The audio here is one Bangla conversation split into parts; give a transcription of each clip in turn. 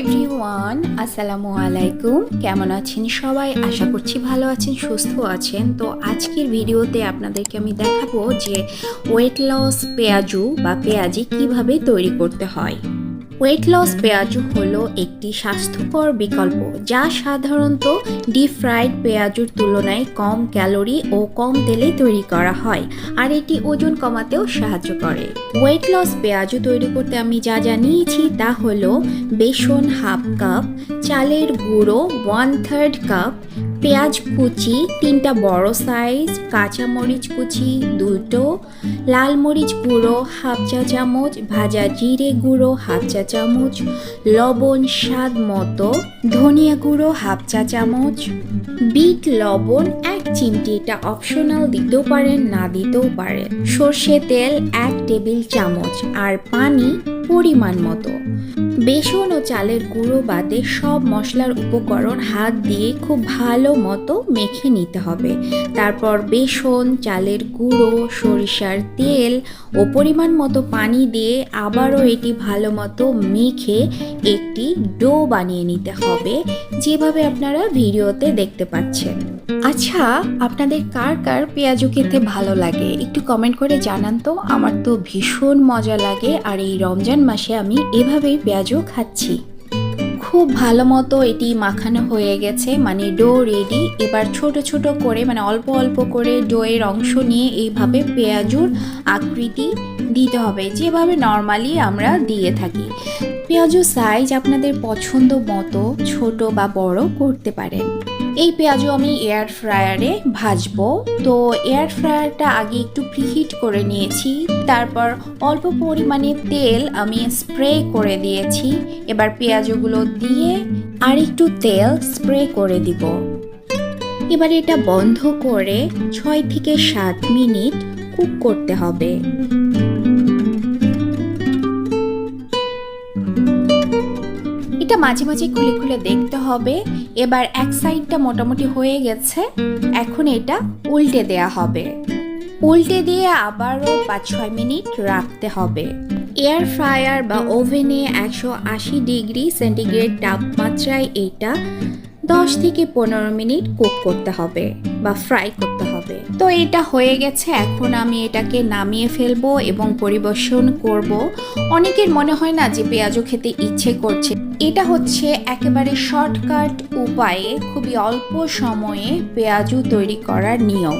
এভরিওয়ান আসসালামু আলাইকুম কেমন আছেন সবাই? আশা করছি ভালো আছেন, সুস্থ আছেন। তো আজকের ভিডিওতে আপনাদেরকে আমি দেখাবো যে ওয়েট লস পেঁয়াজু বা পেঁয়াজি কীভাবে তৈরি করতে হয়। ওয়েট লস পেঁয়াজু হলো একটি স্বাস্থ্যকর বিকল্প যা সাধারণত ডিপ ফ্রাইড পেঁয়াজুর তুলনায় কম ক্যালোরি ও কম তেলে তৈরি করা হয়, আর এটি ওজন কমাতেও সাহায্য করে। ওয়েট লস পেঁয়াজু তৈরি করতে আমি যা যা নিয়েছি তা হলো বেসন হাফ কাপ, চালের গুঁড়ো ওয়ান থার্ড কাপ পেঁয়াজ কুচি, তিনটা বড় সাইজ কাঁচামরিচ কুচি দুটো, লাল মরিচ গুঁড়ো হাফ চা চামচ, ভাজা জিরে গুঁড়ো হাফ চা চামচ, লবণ স্বাদ মতো, ধনিয়া গুঁড়ো হাফ চা চামচ, বিট, লবণ এক চিমটি। এটা অপশনাল দিতেও পারেন, না দিতেও পারেন। সর্ষে তেল এক টেবিল চামচ আর পানি পরিমাণ মতো। বেসন ও চালের গুঁড়ো বাদে সব মশলার উপকরণ হাত দিয়ে খুব ভালো মতো মেখে নিতে হবে। তারপর বেসন, চালের গুঁড়ো, সরিষার তেল ও পরিমাণ মতো পানি দিয়ে আবারও এটি ভালো মতো মেখে একটি ডো বানিয়ে নিতে হবে, যেভাবে আপনারা ভিডিওতে দেখতে পাচ্ছেন। আচ্ছা আপনাদের কার কার পেঁয়াজু খেতে ভালো লাগে? একটু কমেন্ট করে জানান তো। আমার তো ভীষণ মজা লাগে আর এই রমজান মাসে আমি এভাবেই পেঁয়াজু খাচ্ছি। খুব ভালো মতো এটি মাখানো হয়ে গেছে মানে ডো রেডি। এবার ছোট ছোট করে মানে অল্প অল্প করে ডোয়ের অংশ নিয়ে এইভাবে পেঁয়াজুর আকৃতি দিতে হবে, যেভাবে নর্মালি আমরা দিয়ে থাকি। পেঁয়াজু সাইজ আপনাদের পছন্দ মতো, ছোট বা বড় করতে পারেন। এই পেঁয়াজু আমি এয়ার ফ্রায়ারে ভাজবো। তো এয়ার ফ্রায়ারটা আগে একটু প্রিহিট করে নিয়েছি। তারপর অল্প পরিমাণে তেল আমি স্প্রে করে দিয়েছি। এবার পেঁয়াজগুলো দিয়ে আর একটু তেল স্প্রে করে দিব। এবার এটা বন্ধ করে ছয় থেকে সাত মিনিট কুক করতে হবে। মাঝে মাঝে খুলে খুলে দেখতে হবে। এবার এক সাইডটা মোটামুটি হয়ে গেছে। এখন এটা উল্টে দেয়া হবে। উল্টে দিয়ে আবারও পাঁচ ছয় মিনিট রাখতে হবে। এয়ার ফ্রায়ার বা ওভেনে একশো আশি ডিগ্রি সেন্টিগ্রেড তাপমাত্রায় এটা দশ থেকে পনেরো মিনিট কুক করতে হবে। বা ফ্রাই করতে হবে। তো এটা হয়ে গেছে, এখন আমি এটাকে নামিয়ে ফেলব এবং পরিবেশন করব। অনেকের মনে হয় না যে পেঁয়াজও খেতে ইচ্ছে করছে। এটা হচ্ছে একেবারে শর্টকাট উপায়ে, খুবই অল্প সময়ে পেঁয়াজু তৈরি করার নিয়ম।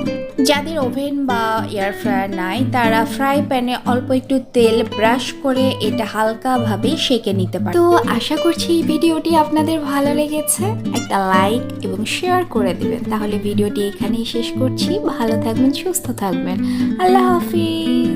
যাদের ওভেন বা এয়ার ফ্রায়ার নাই, তারা ফ্রাই প্যানে অল্প একটু তেল ব্রাশ করে এটা হালকাভাবে সেকে নিতে পারে। তো আশা করছি এই ভিডিওটি আপনাদের ভালো লেগেছে। একটা লাইক এবং শেয়ার করে দিবেন। তাহলে ভিডিওটি এখানেই শেষ করছি। ভালো থাকবেন সুস্থ থাকবেন। আল্লাহ হাফিজ।